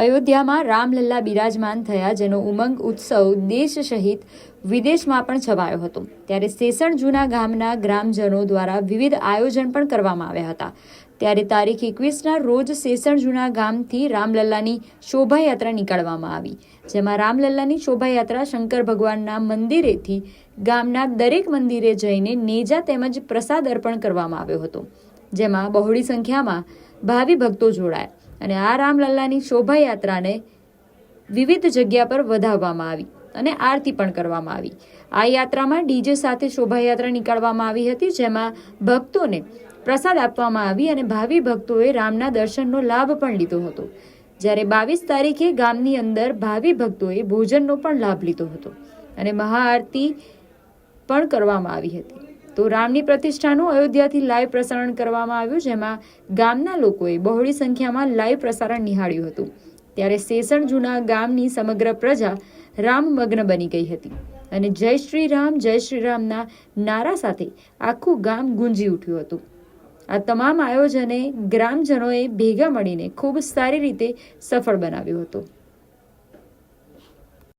અયોધ્યામાં રામલલ્લા બિરાજમાન થયા, જેનો ઉમંગ, ઉત્સવ દેશ સહિત વિદેશમાં પણ છવાયો હતો. ત્યારે સેસણ જૂના ગામના ગ્રામજનો દ્વારા વિવિધ આયોજન પણ કરવામાં આવ્યા હતા. ત્યારે તારીખ એકવીસના રોજ સેસણ જૂના ગામથી રામલલ્લાની શોભાયાત્રા નીકળવામાં આવી, જેમાં રામલલ્લાની શોભાયાત્રા શંકર ભગવાનના મંદિરેથી ગામના દરેક મંદિરે જઈને નેજા તેમજ પ્રસાદ અર્પણ કરવામાં આવ્યો હતો, જેમાં બહોળી સંખ્યામાં ભાવિ ભક્તો જોડાયા. અને આ રામલલ્લાની શોભાયાત્રાને વિવિધ જગ્યા પર વધાવવામાં આવી અને આરતી પણ કરવામાં આવી. આ યાત્રામાં ડીજે સાથે શોભાયાત્રા નીકાળવામાં આવી હતી, જેમાં ભક્તોને પ્રસાદ આપવામાં આવી અને ભાવિ ભક્તોએ રામના દર્શનનો લાભ પણ લીધો હતો. જ્યારે બાવીસ તારીખે ગામની અંદર ભાવિ ભક્તોએ ભોજનનો પણ લાભ લીધો હતો અને મહાઆરતી પણ કરવામાં આવી હતી. તો રામની પ્રતિષ્ઠાનું અયોધ્યાથી લાઈવ પ્રસારણ કરવામાં આવ્યું, જેમાં ગામના લોકોએ બહોળી સંખ્યામાં લાઈવ પ્રસારણ નિહાળ્યું હતું. ત્યારે સેસણ જૂના ગામની સમગ્ર પ્રજા રામમગ્ન બની ગઈ હતી. અને જય શ્રી રામ, જય શ્રી રામના નારા સાથે આખું ગામ ગુંજી ઉઠ્યું હતું. આ તમામ આયોજને ગ્રામજનોએ ભેગા મળીને ખૂબ સારી રીતે સફળ બનાવ્યું હતું.